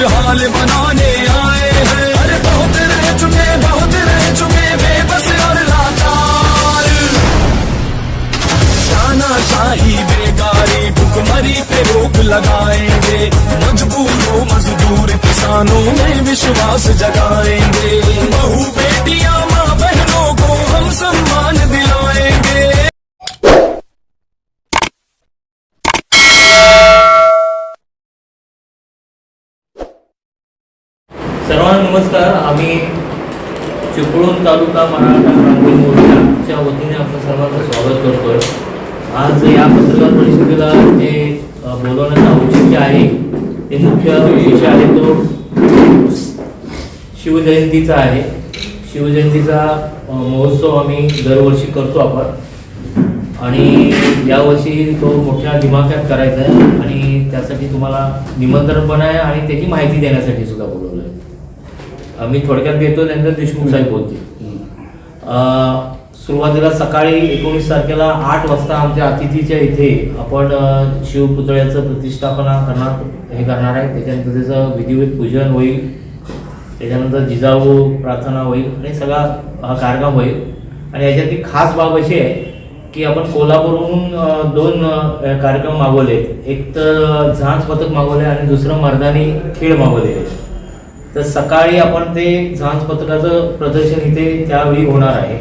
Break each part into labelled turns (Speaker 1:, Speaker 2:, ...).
Speaker 1: खुशहाल बनाने आए हैं। अरे बहुत रह चुके, बहुत रह चुके, बेबस और लाचार। शाही बेकारी भुखमरी पे रोक लगाएँगे। मजबूरों, मजदूर किसानों में विश्वास जगाएँगे। बहू बेटियाँ
Speaker 2: सर्वांना नमस्कार. आम्ही चिपळूण तालुका मराठा क्रांती मोर्चाच्या वतीने आपलं सर्वांचं स्वागत करतोय. आज या पत्रकार परिषदेला जे बोलवण्याचं औचित्य आहे ते मुख्य विषय आहे तो शिवजयंतीचा आहे. शिवजयंतीचा महोत्सव आम्ही दरवर्षी करतो आपण. आणि यावर्षी तो मोठ्या दिमाख्यात करायचा आहे आणि त्यासाठी तुम्हाला निमंत्रण पण आहे आणि त्याची माहिती देण्यासाठी सुद्धा बोलवलं आहे मी थोडक्यात देतो नंतर देशमुख साहेब बोलतील. सुरुवातीला सकाळी एकोणीस तारखेला आठ वाजता आमच्या अतिथीच्या इथे आपण शिवपुतळ्याचं प्रतिष्ठापना करणार हे करणार आहे. त्याच्यानंतर त्याचं विधिवत पूजन होईल. त्याच्यानंतर जिजाऊ प्रार्थना होईल आणि सगळा हा कार्यक्रम होईल. आणि याच्यातली खास बाब अशी आहे की आपण कोल्हापूरहून दोन कार्यक्रम मागवले एक तर झांज पथक मागवले आणि दुसरं मर्दानी खेळ मागवले तर सकाळी आपण ते झांज पथकाचं प्रदर्शन इथे त्यावेळी होणार आहे.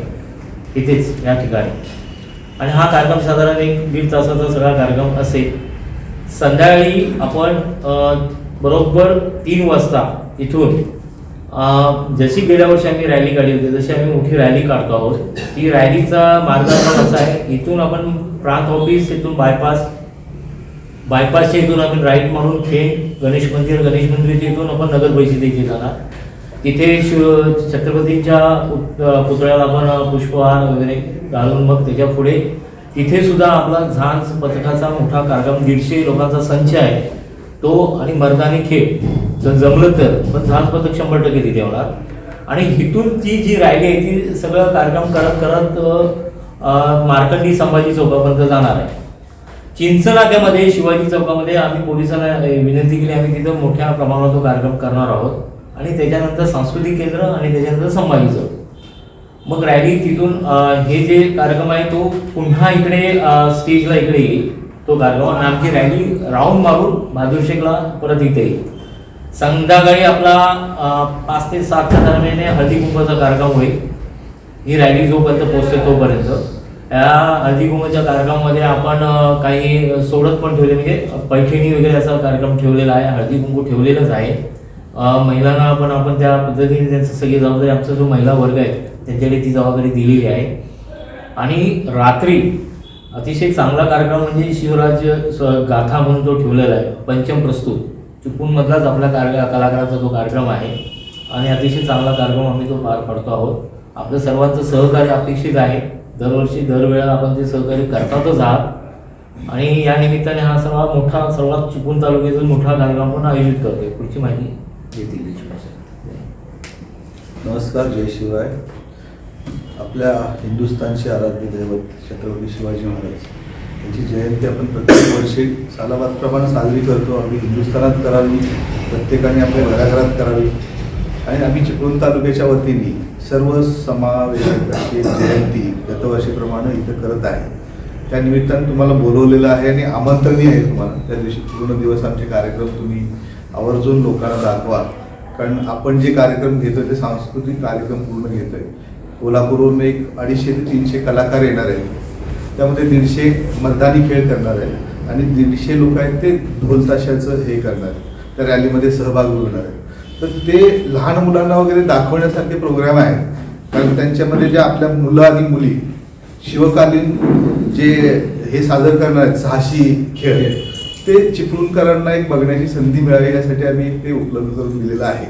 Speaker 2: इथेच या ठिकाणी. आणि हा कार्यक्रम साधारण एक दीड तासाचा सगळा कार्यक्रम असेल. संध्याकाळी आपण बरोबर तीन वाजता इथून जशी गेल्या वर्षी आम्ही रॅली काढली होती जशी आम्ही मोठी रॅली काढतो आहोत. ती रॅलीचा मार्गक्रम असा आहे इथून आपण प्रांत ऑफिस इथून बायपास बायपासच्या इथून आपण राईट मारून खेड गणेश मंदिर गणेश मंदिराच्या इथून आपण नगर परिषदेची जाणार. तिथे शिव छत्रपतींच्या पुत- पुतळ्याला आपण पुष्पहार वगैरे घालून मग त्याच्या पुढे तिथे सुद्धा आपला झांज पथकाचा मोठा कार्यक्रम दीडशे लोकांचा संच आहे. तो आणि मर्दानी खेळ. जर जमलं तर पण झांज पथक शंभर टक्के तिथे होणार. आणि इथून ती जी रॅली आहे ती सगळं कार्यक्रम करत करत मार्कंडी संभाजी चौकापर्यंत जाणार आहे. चिंच नाक्यामध्ये शिवाजी चौकामध्ये आम्ही पोलिसांना विनंती केली. आम्ही तिथं मोठ्या प्रमाणावर तो कार्यक्रम करणार आहोत. आणि त्याच्यानंतर सांस्कृतिक केंद्र आणि त्याच्यानंतर संभाजी चौक. मग रॅली तिथून हे जे कार्यक्रम आहे तो पुन्हा इकडे स्टेजला इकडे येईल. तो कार्यक्रम आणि आमची रॅली राऊंड मारून बहादूर शेखला परत इथे येईल. संध्याकाळी आपला पाच ते सातच्या दरम्यान हळदी कुंभाचा कार्यक्रम होईल. ही रॅली जोपर्यंत पोहोचते तोपर्यंत. या हळदीकुंकूच्या कार्यक्रमामध्ये आपण काही सोडत पण ठेवले म्हणजे पैठणी वगैरे असा कार्यक्रम ठेवलेला आहे हळदी कुंकू ठेवलेलंच आहे. महिलांना पण आपण त्या पद्धतीने त्यांचं सगळी जबाबदारी आमचा जो महिला वर्ग आहे त्यांच्याकडे ती जबाबदारी दिलेली आहे. आणि रात्री अतिशय चांगला कार्यक्रम म्हणजे शिवराज्य गाथा म्हणून तो ठेवलेला आहे पंचम प्रस्तुत. चुकूनमधलाच आपल्या कार्य कलाकाराचा जो कार्यक्रम आहे आणि अतिशय चांगला कार्यक्रम आम्ही तो पार पाडतो आहोत. आपलं सर्वांचं सहकार्य अपेक्षित आहे. दरवर्षी दरवेळेला आपण ते सहकार्य करतातच आहात. आणि या निमित्ताने हा सर्वात मोठा सर्वात चिपळूण तालुक्यातील मोठा कार्यक्रम पण आयोजित करतोय. पुढची माहिती देतील
Speaker 3: नमस्कार जय शिवाय. आपल्या हिंदुस्थानचे आराध्य दैवत छत्रपती शिवाजी महाराज यांची जयंती आपण प्रत्येक वर्षी सालाबादप्रमाणे साजरी करतो. आम्ही हिंदुस्थानात करावी प्रत्येकाने आपल्या घराघरात करावी. आणि आम्ही चिपळूण तालुक्याच्या वतीने सर्व समावेशक अशी जयंती गतवर्षीप्रमाणे इथं करत आहे. त्या निमित्तानं तुम्हाला बोलवलेलं आहे आणि आमंत्रणही आहे तुम्हाला. त्या दिवशी पूर्ण दिवस आमचे कार्यक्रम तुम्ही आवर्जून लोकांना दाखवा. कारण आपण जे कार्यक्रम घेतोय ते सांस्कृतिक कार्यक्रम पूर्ण घेतोय. कोल्हापूरवरून एक अडीचशे ते तीनशे कलाकार येणार आहेत. त्यामध्ये दीडशे मर्दानी खेळ करणार आहेत. आणि दीडशे लोक आहेत ते ढोलताशाचं हे करणार आहेत. त्या रॅलीमध्ये सहभाग होणार आहेत. तर ते लहान मुलांना वगैरे दाखवण्यासारखे प्रोग्राम आहेत. कारण त्यांच्यामध्ये ज्या आपल्या मुलं आणि मुली शिवकालीन जे हे सादर करणार आहेत साहसी खेळ ते चिपळूणकरांना एक बघण्याची संधी मिळावी यासाठी आम्ही ते उपलब्ध करून दिलेलं आहे.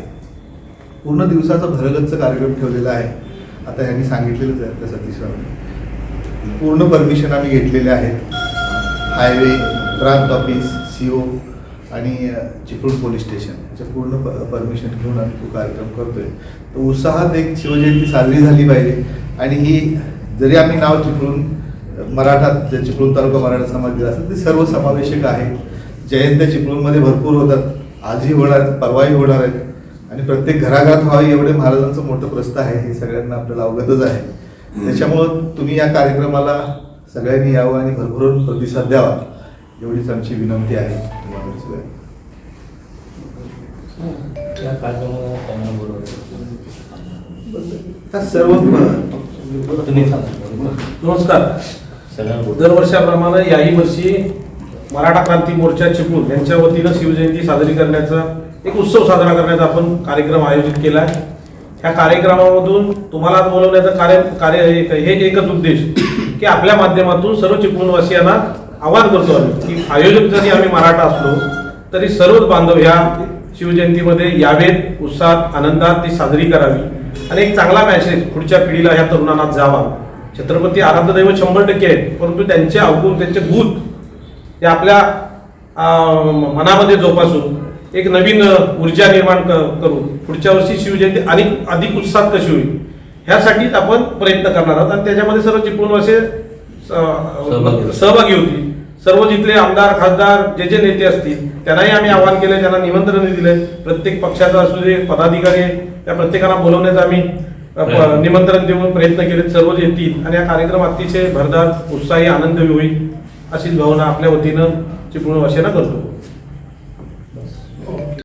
Speaker 3: पूर्ण दिवसाचा भरगच्च कार्यक्रम ठेवलेला आहे. आता यांनी सांगितलेलंच आहे त्या सतीश पूर्ण परमिशन आम्ही घेतलेले आहेत. हायवे प्रांत ऑफिस सी ओ आणि चिपळूण पोलीस स्टेशन याचं पूर्ण परमिशन घेऊन आम्ही तो कार्यक्रम करतोय. तर उत्साहात एक शिवजयंती साजरी झाली पाहिजे. आणि ही जरी आम्ही नाव चिपळूण मराठा चिपळूण तालुका मराठा समाज दिला असेल ते सर्व समावेशक आहे जयंत्या चिपळूणमध्ये भरपूर होतात. आजही होणार आहेत परवाही होणार आहेत. आणि प्रत्येक घराघरात व्हावी एवढे महाराजांचं मोठं प्रस्थ आहे हे सगळ्यांना आपल्याला अवगतच आहे. त्याच्यामुळं तुम्ही या कार्यक्रमाला सगळ्यांनी यावं आणि भरभरून प्रतिसाद द्यावा एवढीच आमची विनंती आहे. तुम्हाला सगळ्यांना.
Speaker 2: या कार्यक्रमाला त्यांना बोलवलं.
Speaker 3: सर्व
Speaker 4: नमस्कार दरवर्षाप्रमाणे याही वर्षी मराठा क्रांती मोर्चा चिपळूण यांच्या वतीनं शिवजयंती साजरी करण्याचा एक उत्सव साजरा करण्याचा आपण कार्यक्रम आयोजित केला आहे ह्या कार्यक्रमामधून तुम्हाला बोलवण्याचं कार्य कार्य एक- हे एकच उद्देश की आपल्या माध्यमातून सर्व चिपळूणवासियांना आवाहन करतो आम्ही की आयोजक जरी आम्ही मराठा असलो तरी सर्वच बांधव ह्या शिवजयंतीमध्ये यावेत उत्साहात आनंदात ती साजरी करावी. आणि एक चांगला मॅसेज पुढच्या पिढीला ह्या तरुणांना जावा. छत्रपती आराध्य दैवत शंभर टक्के आहेत परंतु त्यांचे अवगुण त्यांचे भूत हे आपल्या मनामध्ये जोपासून एक नवीन ऊर्जा निर्माण क- करून पुढच्या वर्षी शिवजयंती अधिक अधिक उत्साहात कशी होईल ह्यासाठीच आपण प्रयत्न करणार आहोत. आणि त्याच्यामध्ये सर्व अं,
Speaker 2: होतील.
Speaker 4: सहभागी होतील. सर्व जिथले आमदार खासदार जे जे नेते असतील त्यांनाही आम्ही आवाहन केले त्यांना निमंत्रण दिले प्रत्येक पक्षाचा असू दे पदाधिकारी आहे, त्या प्रत्येकाला बोलवण्याचं आम्ही. निमंत्रण देऊन प्रयत्न केले सर्व येतील आणि हा कार्यक्रम अतिशय भरदार उत्साही आनंदी होईल अशीच भावना आपल्या वतीनं चिपळूणवासियांना करतो.